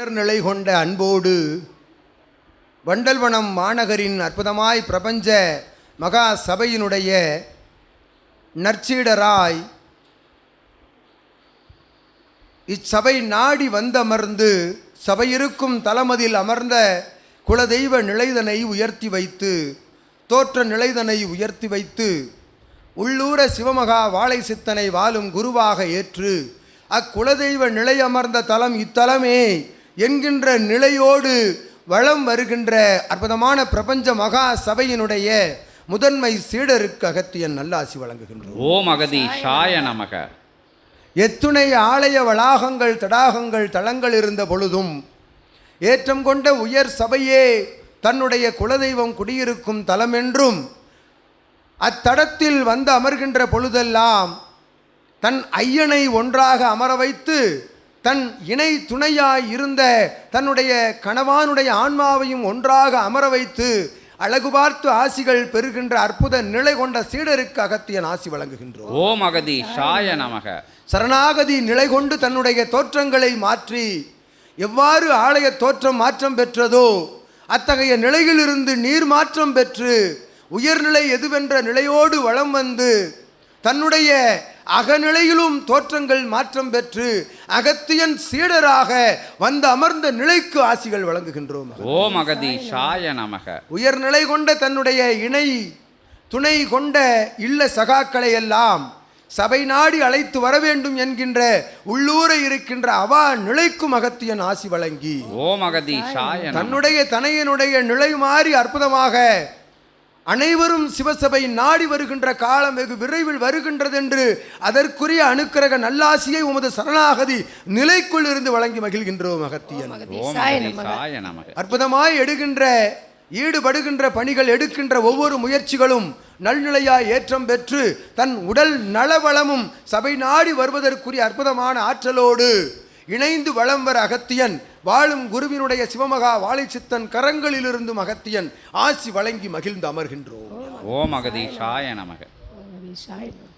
உயர்நிலை கொண்ட அன்போடு வண்டல்வனம் மாநகரின் அற்புதமாய் பிரபஞ்ச மகா சபையினுடைய நற்சீடராய் இச்சபை நாடி வந்தமர்ந்து சபையிருக்கும் தலமதில் அமர்ந்த குலதெய்வ நிலைதனை உயர்த்தி வைத்து தோற்ற நிலைதனை உயர்த்தி வைத்து உள்ளூர சிவமகா வாழை சித்தனை வாழும் குருவாக ஏற்று அக்குலதெய்வ நிலை அமர்ந்த தலம் இத்தலமே என்கின்ற நிலையோடு வளம் வருகின்ற அற்புதமான பிரபஞ்ச மகா சபையினுடைய முதன்மை சீடருக்கு அகத்தியன் நல்லாசி வழங்குகின்றோம். ஓம் அகதீஷாய நமக. எத்துணை ஆலய வளாகங்கள் தடாகங்கள் தளங்கள் இருந்த பொழுதும் ஏற்றம் கொண்ட உயர் சபையே தன்னுடைய குலதெய்வம் குடியிருக்கும் தலமென்றும் அத்தடத்தில் வந்து அமர்கின்ற பொழுதெல்லாம் தன் ஐயனை ஒன்றாக அமர வைத்து தன் இணை துணையாய் இருந்த தன்னுடைய கணவானுடைய ஆன்மாவையும் ஒன்றாக அமர வைத்து அழகு பார்த்து ஆசிகள் பெறுகின்ற அற்புத நிலை கொண்ட சீடருக்கு அகத்தியன் ஆசி வழங்குகின்றோம். ஓம் அகதீஷாய நமக. சரணாகதி நிலை கொண்டு தன்னுடைய தோற்றங்களை மாற்றி எவ்வாறு ஆலய தோற்றம் மாற்றம் பெற்றதோ அத்தகைய நிலையிலிருந்து நீர் மாற்றம் பெற்று உயர்நிலை எதுவென்ற நிலையோடு வளம் வந்து தன்னுடைய அகநிலையிலும் தோற்றங்கள் மாற்றம் பெற்று அகத்தியன் சீடராக வந்து அமர்ந்த நிலைக்கு ஆசிகள் வழங்குகின்றோம். ஓம் அகதீஷாய நமக. உயர்நிலை கொண்ட தன்னுடைய இணை துணை கொண்ட இல்ல சகாக்களை எல்லாம் சபை நாடி அழைத்து வர வேண்டும் என்கின்ற உள்ளூர இருக்கின்ற அவா நிலைக்கும் அகத்தியன் ஆசி வழங்கி ஓம் அகதீஷாய நமக. தன்னுடைய தனையனுடைய நிலை மாறி அற்புதமாக அனைவரும் சிவசபை நாடி வருகின்ற காலம் வெகு விரைவில் வருகின்றது என்று அதற்குரிய அனுக்கிரக நல்லாசியை உமது சரணாகதி நிலைக்குள் இருந்து வழங்கி மகிழ்கின்றோம் அகத்தியன். ஓம் அகதீஷாய நமக. அற்புதமாய் எடுக்கின்ற ஈடுபடுகின்ற பணிகள் எடுக்கின்ற ஒவ்வொரு முயற்சிகளும் நல்நிலையாய் ஏற்றம் பெற்று தன் உடல் நலவளமும் சபை நாடி வருவதற்குரிய அற்புதமான ஆற்றலோடு இணைந்து வளம் வர அகத்தியன் வாழும் குருவினுடைய சிவமகா வாழைச்சித்தன் கரங்களிலிருந்தும் அகத்தியன் ஆசி வழங்கி மகிழ்ந்து அமர்கின்றோம். ஓம் அகதீஷாய நமக. அகதீஷாய நமக.